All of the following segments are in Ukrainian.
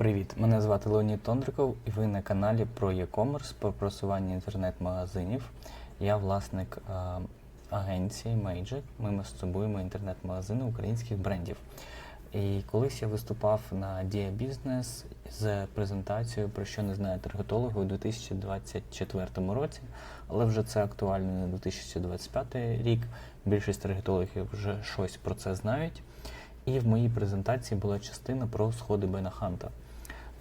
Привіт! Мене звати Леонід Тондриков, і ви на каналі про e-commerce, про просування інтернет-магазинів. Я власник е, агенції Magic. Ми масштабуємо інтернет-магазини українських брендів. І колись я виступав на Dia Business з презентацією про що не знає таргетологи у 2024 році, але вже це актуально на 2025 рік. Більшість таргетологів вже щось про це знають. І в моїй презентації була частина про сходи Бенаханта.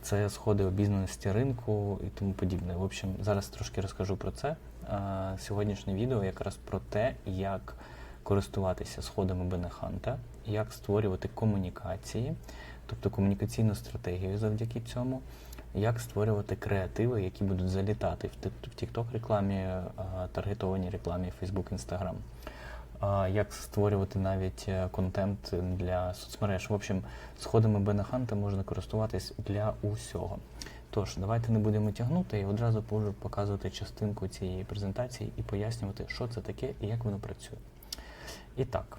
Це сходи обізнаності ринку і тому подібне. В общем, зараз трошки розкажу про це. Сьогоднішнє відео якраз про те, як користуватися сходами Бенаханта, як створювати комунікації, тобто комунікаційну стратегію завдяки цьому, як створювати креативи, які будуть залітати в TikTok рекламі, таргетованій рекламі Facebook, Instagram як створювати навіть е, контент для соцмереж. В общем, сходами Бенаханта можна користуватись для усього. Тож, давайте не будемо тягнути і одразу можу показувати частинку цієї презентації і пояснювати, що це таке і як воно працює. І так,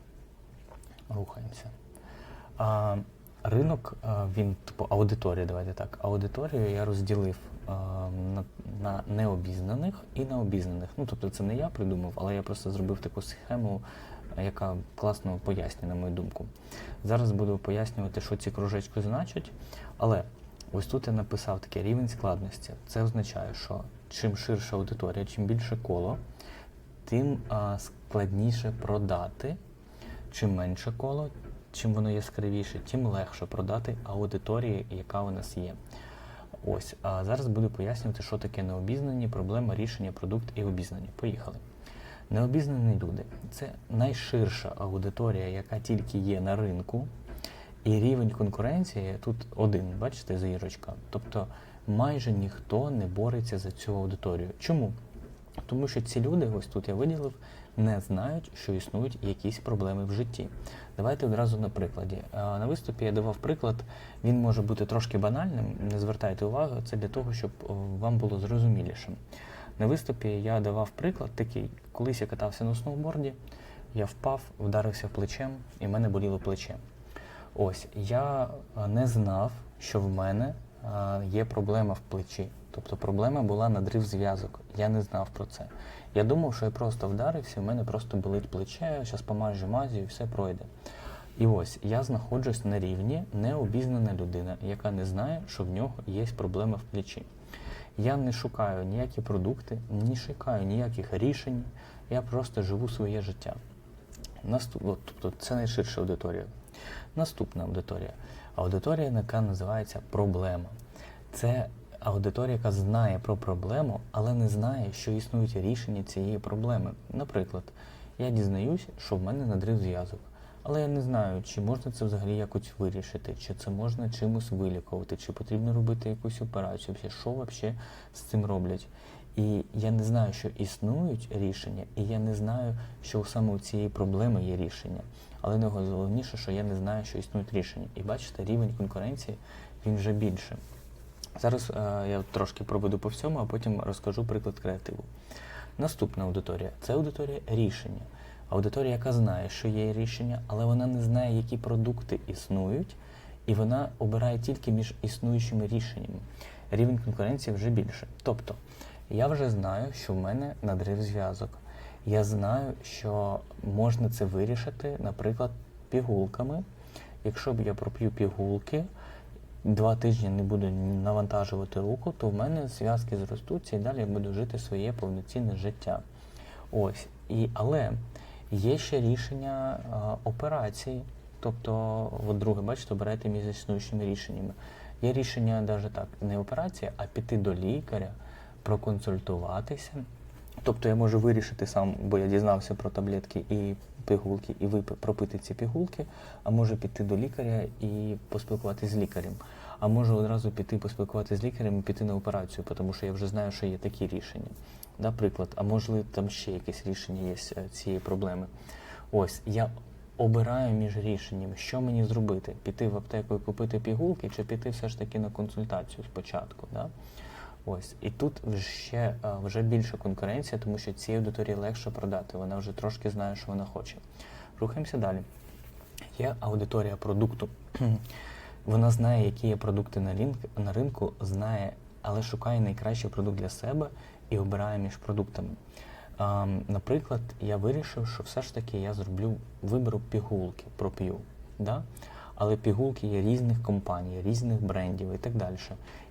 рухаємося. А, ринок, він, типу, аудиторія, давайте так. Аудиторію я розділив на, на необізнаних і на обізнаних. Ну, тобто це не я придумав, але я просто зробив таку схему, яка класно пояснює, на мою думку. Зараз буду пояснювати, що ці кружечки значать, але ось тут я написав такий рівень складності. Це означає, що чим ширша аудиторія, чим більше коло, тим складніше продати. Чим менше коло, чим воно яскравіше, тим легше продати аудиторії, яка у нас є. Ось, а зараз буду пояснювати, що таке необізнані, проблема рішення, продукт і обізнані. Поїхали. Необізнані люди це найширша аудиторія, яка тільки є на ринку, і рівень конкуренції тут один, бачите, зірочка. Тобто майже ніхто не бореться за цю аудиторію. Чому? Тому що ці люди, ось тут я виділив, не знають, що існують якісь проблеми в житті. Давайте одразу на прикладі. На виступі я давав приклад, він може бути трошки банальним, не звертайте увагу, це для того, щоб вам було зрозумілішим. На виступі я давав приклад такий, колись я катався на сноуборді, я впав, вдарився плечем, і в мене боліло плече. Ось я не знав, що в мене є проблема в плечі. Тобто проблема була надрив зв'язок. Я не знав про це. Я думав, що я просто вдарився, в мене просто болить плече, зараз помажу мазю і все пройде. І ось я знаходжусь на рівні необізнана людина, яка не знає, що в нього є проблема в плечі. Я не шукаю ніякі продукти, не шукаю ніяких рішень, я просто живу своє життя. Наступ... от, Тобто це найширша аудиторія. Наступна аудиторія. Аудиторія, яка називається проблема. Це аудиторія, яка знає про проблему, але не знає, що існують рішення цієї проблеми. Наприклад, я дізнаюсь, що в мене надрив зв'язок. Але я не знаю, чи можна це взагалі якось вирішити, чи це можна чимось вилікувати, чи потрібно робити якусь операцію, що взагалі з цим роблять. І я не знаю, що існують рішення, і я не знаю, що саме у цієї проблеми є рішення. Але найголовніше, що я не знаю, що існують рішення. І бачите, рівень конкуренції він вже більше. Зараз е, я трошки проведу по всьому, а потім розкажу приклад креативу. Наступна аудиторія це аудиторія рішення. Аудиторія, яка знає, що є рішення, але вона не знає, які продукти існують, і вона обирає тільки між існуючими рішеннями. Рівень конкуренції вже більше. Тобто, я вже знаю, що в мене надрив зв'язок. Я знаю, що можна це вирішити, наприклад, пігулками. Якщо б я проп'ю пігулки, два тижні не буду навантажувати руку, то в мене зв'язки зростуться і далі я буду жити своє повноцінне життя. Ось. І, але є ще рішення а, операцій. Тобто, от друге, бачите, обирайте між існуючими рішеннями. Є рішення навіть так, не операція, а піти до лікаря, проконсультуватися. Тобто я можу вирішити сам, бо я дізнався про таблетки і пігулки, і випи, пропити ці пігулки, а можу піти до лікаря і поспілкуватися з лікарем. А можу одразу піти поспілкуватися з лікарем і піти на операцію, тому що я вже знаю, що є такі рішення. Да, а можливо там ще якесь рішення є е, цієї проблеми. Ось я обираю між рішеннями, що мені зробити: піти в аптеку і купити пігулки, чи піти все ж таки на консультацію спочатку. Да? Ось і тут ще е, вже більша конкуренція, тому що цій аудиторії легше продати. Вона вже трошки знає, що вона хоче. Рухаємося далі. Є аудиторія продукту. Вона знає, які є продукти на, ринку, на ринку, знає, але шукає найкращий продукт для себе і обирає між продуктами. А, наприклад, я вирішив, що все ж таки я зроблю виберу пігулки, проп'ю. Да? Але пігулки є різних компаній, різних брендів і так далі.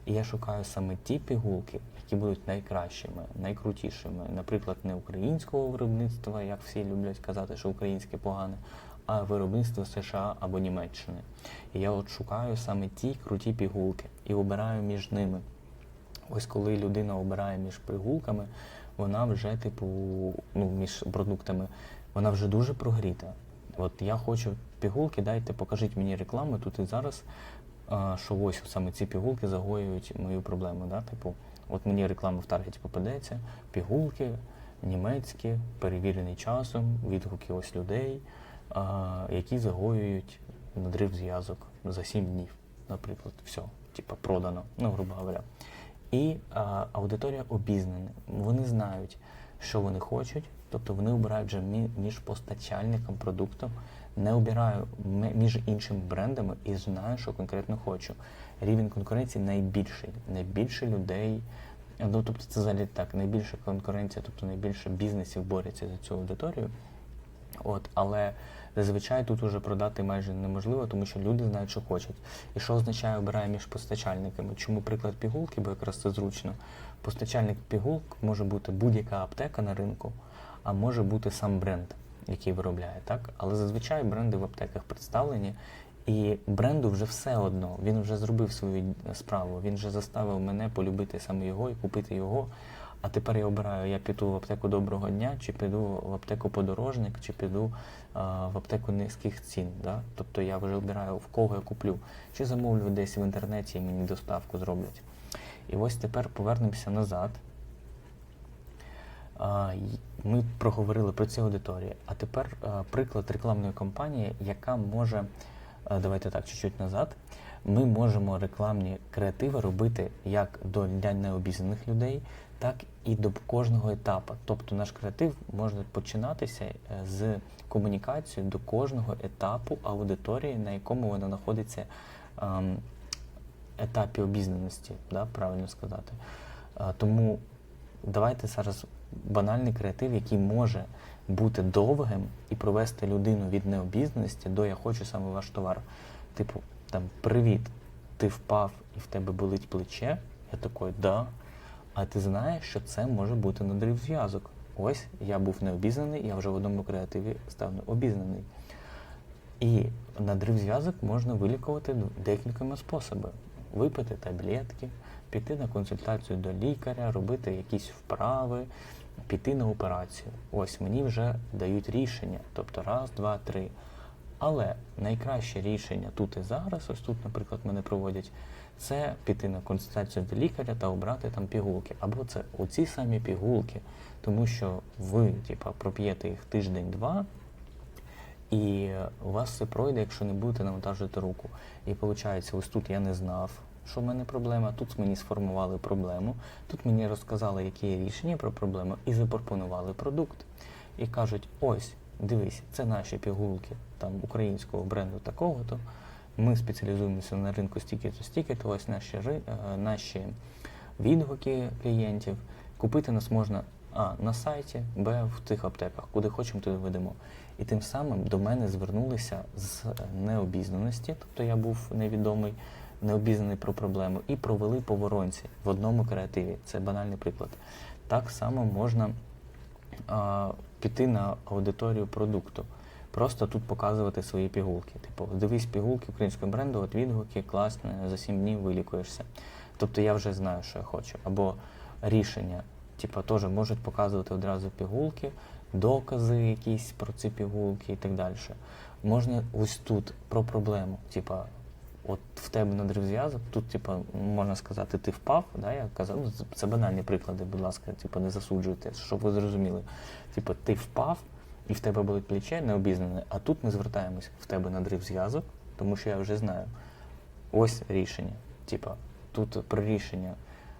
І я шукаю саме ті пігулки, які будуть найкращими, найкрутішими. Наприклад, не українського виробництва, як всі люблять казати, що українське погане, а виробництво США або Німеччини. І я от шукаю саме ті круті пігулки і обираю між ними. Ось коли людина обирає між пігулками, вона вже, типу, ну, між продуктами, вона вже дуже прогріта. От я хочу пігулки, дайте, покажіть мені рекламу тут і зараз, що ось саме ці пігулки загоюють мою проблему. Да? Типу, от мені реклама в таргеті попадеться, пігулки німецькі, перевірені часом, відгуки ось людей, які загоюють надрив зв'язок за 7 днів, наприклад. Все, типу, продано, ну, грубо говоря. І а, аудиторія обізнана. Вони знають, що вони хочуть, тобто вони обирають вже між постачальником продукту, не обираю між іншими брендами і знаю, що конкретно хочу. Рівень конкуренції найбільший. Найбільше людей, ну тобто це взагалі так, найбільша конкуренція, тобто найбільше бізнесів борються за цю аудиторію. От, але зазвичай тут уже продати майже неможливо, тому що люди знають, що хочуть. І що означає обирає між постачальниками? Чому приклад пігулки, бо якраз це зручно. Постачальник пігулк може бути будь-яка аптека на ринку, а може бути сам бренд, який виробляє, так? Але зазвичай бренди в аптеках представлені, і бренду вже все одно. Він вже зробив свою справу. Він вже заставив мене полюбити саме його і купити його. А тепер я обираю, я піду в аптеку доброго дня, чи піду в аптеку подорожник, чи піду а, в аптеку низьких цін. Да? Тобто я вже обираю, в кого я куплю, чи замовлю десь в інтернеті і мені доставку зроблять. І ось тепер повернемося назад. А, Ми проговорили про ці аудиторії. А тепер а, приклад рекламної кампанії, яка може, а, давайте так, чуть-чуть назад. Ми можемо рекламні креативи робити як до для необізнаних людей, так і до кожного етапу. Тобто наш креатив може починатися е, з комунікації до кожного етапу аудиторії, на якому вона знаходиться ем, етапі обізнаності, да, правильно сказати. Тому давайте зараз банальний креатив, який може бути довгим і провести людину від необізнаності до я хочу саме ваш товар. Типу, там, привіт, ти впав і в тебе болить плече. Я такий, да. А ти знаєш, що це може бути надрив зв'язок. Ось я був необізнаний, я вже в одному креативі став обізнаний. І надрив зв'язок можна вилікувати декількома способами: випити таблетки, піти на консультацію до лікаря, робити якісь вправи, піти на операцію. Ось мені вже дають рішення, тобто раз, два, три. Але найкраще рішення тут і зараз, ось тут, наприклад, мене проводять, це піти на консультацію до лікаря та обрати там пігулки. Або це оці самі пігулки, тому що ви, типа, проп'єте їх тиждень-два, і у вас все пройде, якщо не будете навантажувати руку. І виходить, ось тут я не знав, що в мене проблема, тут мені сформували проблему, тут мені розказали, які є рішення про проблему, і запропонували продукт. І кажуть, ось, дивись, це наші пігулки там українського бренду такого-то. Ми спеціалізуємося на ринку стільки-то, стільки-то, ось наші, е, наші відгуки клієнтів. Купити нас можна А на сайті, Б в тих аптеках, куди хочемо, туди ведемо. І тим самим до мене звернулися з необізнаності, тобто я був невідомий, необізнаний про проблему, і провели по воронці в одному креативі. Це банальний приклад. Так само можна а, піти на аудиторію продукту. Просто тут показувати свої пігулки. Типу, дивись пігулки українського бренду, от відгуки, класно, за 7 днів вилікуєшся. Тобто я вже знаю, що я хочу. Або рішення, типу, теж можуть показувати одразу пігулки, докази якісь про ці пігулки і так далі. Можна ось тут про проблему. Типа, от в тебе надрив зв'язок, тут, типу, можна сказати, ти впав, да, я казав, ну, це- банальні приклади, будь ласка, типу, не засуджуйте, щоб ви зрозуміли. Типу, ти впав, і в тебе болить плече, необізнане, а тут ми звертаємось, в тебе надрив зв'язок, тому що я вже знаю. Ось рішення. Типа, тут про рішення.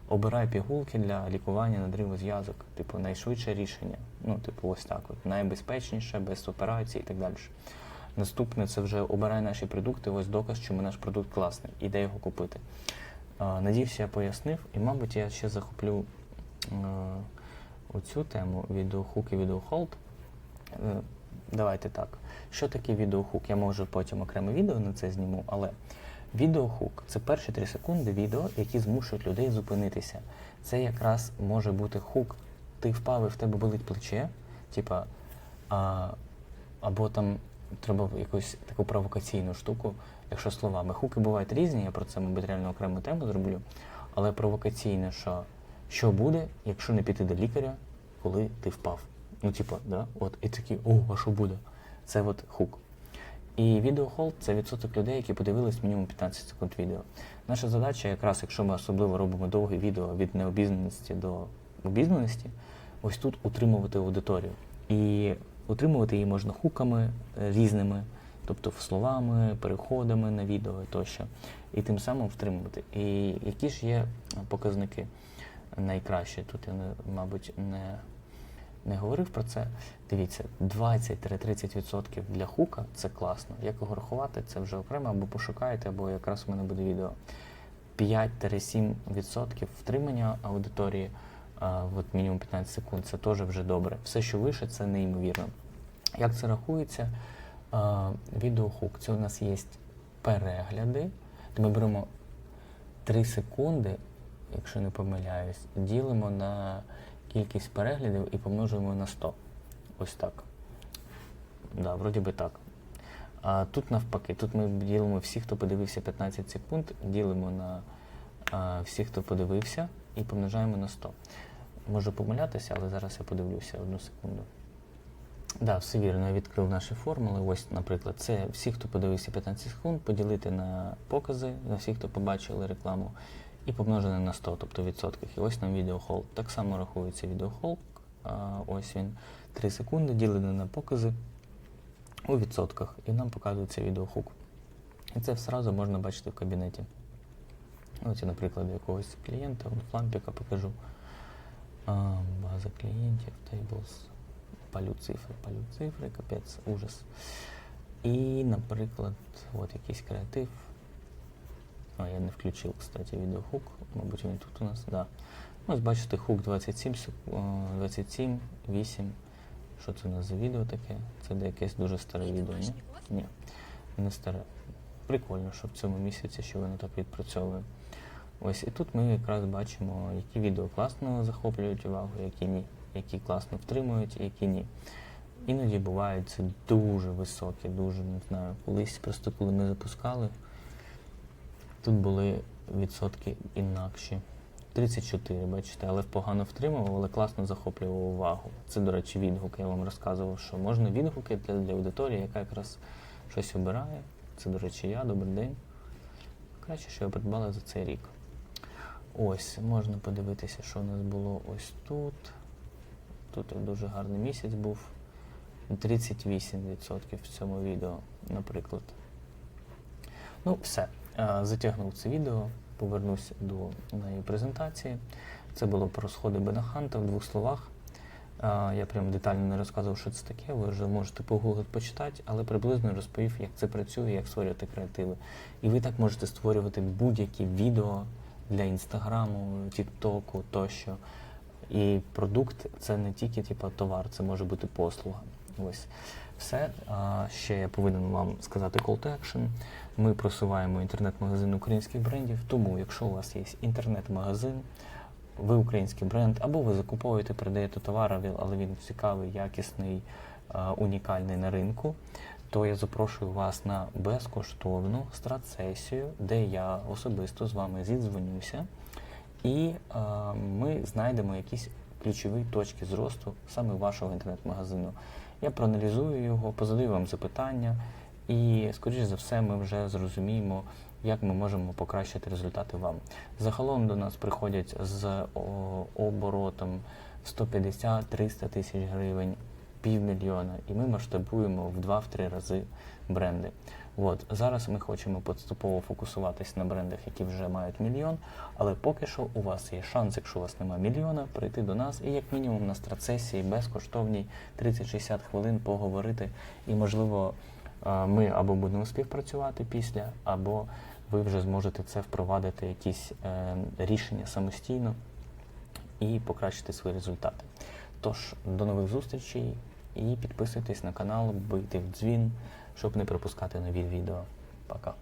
Обирай пігулки для лікування надриву зв'язок. Типу, найшвидше рішення. Ну, типу, ось так от. Найбезпечніше, без операцій і так далі. Наступне це вже обирай наші продукти. Ось доказ, чому наш продукт класний, і де його купити. А, Надіюся, я пояснив, і, мабуть, я ще захоплю е, оцю тему відеохук і відеохолд. Давайте так. Що таке відеохук? Я можу потім окреме відео на це зніму, але відеохук це перші 3 секунди відео, які змушують людей зупинитися. Це якраз може бути хук. Ти впав і в тебе болить плече, типа, або там треба якусь таку провокаційну штуку, якщо словами. Хуки бувають різні, я про це, мабуть, реально окрему тему зроблю. Але провокаційне, що, що буде, якщо не піти до лікаря, коли ти впав. Ну, типа, да? От, і такі, о, а що буде? Це от хук. І відеохолд це відсоток людей, які подивились мінімум 15 секунд відео. Наша задача, якраз, якщо ми особливо робимо довге відео від необізнаності до обізнаності, ось тут утримувати аудиторію. І утримувати її можна хуками е, різними, тобто словами, переходами на відео тощо. І тим самим втримувати. І які ж є показники найкращі? Тут я, мабуть, не не говорив про це. Дивіться, 20-30% для хука це класно. Як його рахувати, це вже окремо, або пошукаєте, або якраз у мене буде відео. 5-7% втримання аудиторії, а, мінімум 15 секунд, це теж вже добре. Все, що вище, це неймовірно. Як це рахується? Відеохук. Це у нас є перегляди. То ми беремо 3 секунди, якщо не помиляюсь, ділимо на кількість переглядів і помножуємо на 100. Ось так. Да, вроді би так. А тут навпаки, тут ми ділимо всіх, хто подивився 15 секунд, ділимо на а, всіх, хто подивився, і помножаємо на 100. Можу помилятися, але зараз я подивлюся одну секунду. Так, да, все вірно, я відкрив наші формули. Ось, наприклад, це всі, хто подивився 15 секунд, поділити на покази, на всіх, хто побачили рекламу, і помножене на 100, тобто відсотках. І ось нам відеохолд. Так само рахується відеохолд. Ось він 3 секунди ділене на покази у відсотках. І нам показується відеохук. І це одразу можна бачити в кабінеті. Ось я, наприклад, якогось клієнта, флампіка покажу. А, база клієнтів, tables, палю цифри, палю цифри, капець, ужас. І, наприклад, от якийсь креатив. А, я не включив, кстати, відеохук. Мабуть, він тут у нас. Да. Ось бачите, хук 27, 27, 8. Що це у нас за відео таке? Це де якесь дуже старе відео, ні? Ні, не старе. Прикольно, що в цьому місяці ще воно так відпрацьовує. Ось і тут ми якраз бачимо, які відео класно захоплюють увагу, які ні, які класно втримують, які ні. Іноді бувають це дуже високі, дуже не знаю. Колись просто коли ми запускали, тут були відсотки інакші. 34, бачите, але погано втримував, але класно захоплював увагу. Це, до речі, відгук. Я вам розказував, що можна відгуки для, для аудиторії, яка якраз щось обирає. Це, до речі, я, добрий день. Краще, що я придбала за цей рік. Ось, можна подивитися, що у нас було ось тут. Тут дуже гарний місяць був. 38% в цьому відео, наприклад. Ну, все. Е, Затягнув це відео, повернусь до моєї презентації. Це було про сходи Бенаханта в двох словах. Е, Я прям детально не розказував, що це таке. Ви вже можете погуглити, почитати, але приблизно розповів, як це працює, як створювати креативи. І ви так можете створювати будь-які відео для інстаграму, тіктоку тощо. І продукт це не тільки типу, товар, це може бути послуга. Ось все. А ще я повинен вам сказати call to action. Ми просуваємо інтернет-магазин українських брендів. Тому, якщо у вас є інтернет-магазин, ви український бренд, або ви закуповуєте, продаєте товар, але він цікавий, якісний, унікальний на ринку, то я запрошую вас на безкоштовну стратсесію, де я особисто з вами зідзвонюся, і е, ми знайдемо якісь ключові точки зросту саме вашого інтернет-магазину. Я проаналізую його, позадаю вам запитання, і, скоріш за все, ми вже зрозуміємо, як ми можемо покращити результати вам. Загалом до нас приходять з оборотом 150-300 тисяч гривень, півмільйона, і ми масштабуємо в 2-3 рази бренди. От зараз ми хочемо поступово фокусуватись на брендах, які вже мають мільйон. Але поки що у вас є шанс, якщо у вас немає мільйона, прийти до нас і як мінімум на страцесії безкоштовній 30-60 хвилин поговорити і, можливо, Е, Ми або будемо співпрацювати після, або ви вже зможете це впровадити якісь е, рішення самостійно і покращити свої результати. Тож, до нових зустрічей і підписуйтесь на канал, бийте в дзвін, щоб не пропускати нові відео. Пока.